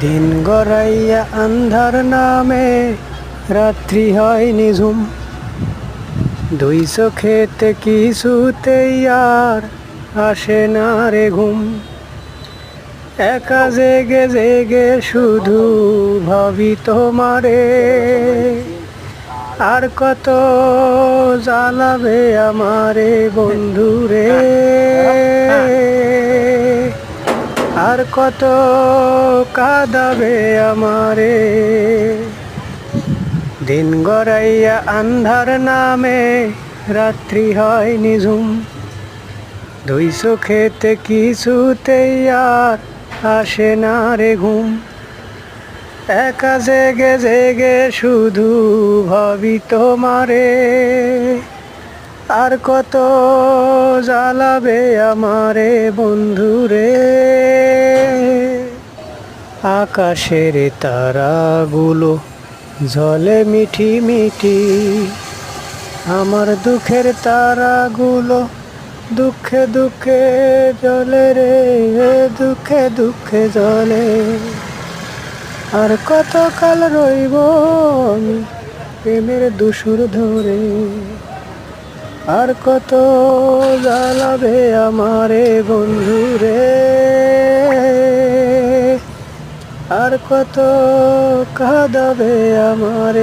দিন গড়াইয়া আন্ধার নামে, রাত্রি হয় নিঝুম দুই চোখেতে কিছুতেই আর আসে না রে ঘুম। একা জেগে জেগে শুধু ভাবি তোমারে। আর কত জ্বালাবে আমারে বন্ধুরে। কত কাদাবে আমারে। দিন গড়াইয়া আন্ধার নামে রাত্রি হয় নিঝুম দুই চোখেতে কিছুতেই আর আসে না রে ঘুম। একা জেগে জেগে শুধু ভাবি তোমারে। আর কত জ্বালাবে আমারে বন্ধুরে। আকাশের তারাগুলো জলে মিঠি মিঠি। আমার দুঃখের তারাগুলো দুঃখে দুঃখে জলে রে, দুঃখে দুঃখে জলে আর কতকাল রইব আমি প্রেমের দুসুর ধরে? আর কত জ্বালাবে আমারে বন্ধুরে? আর কত কাঁদাবে আমারে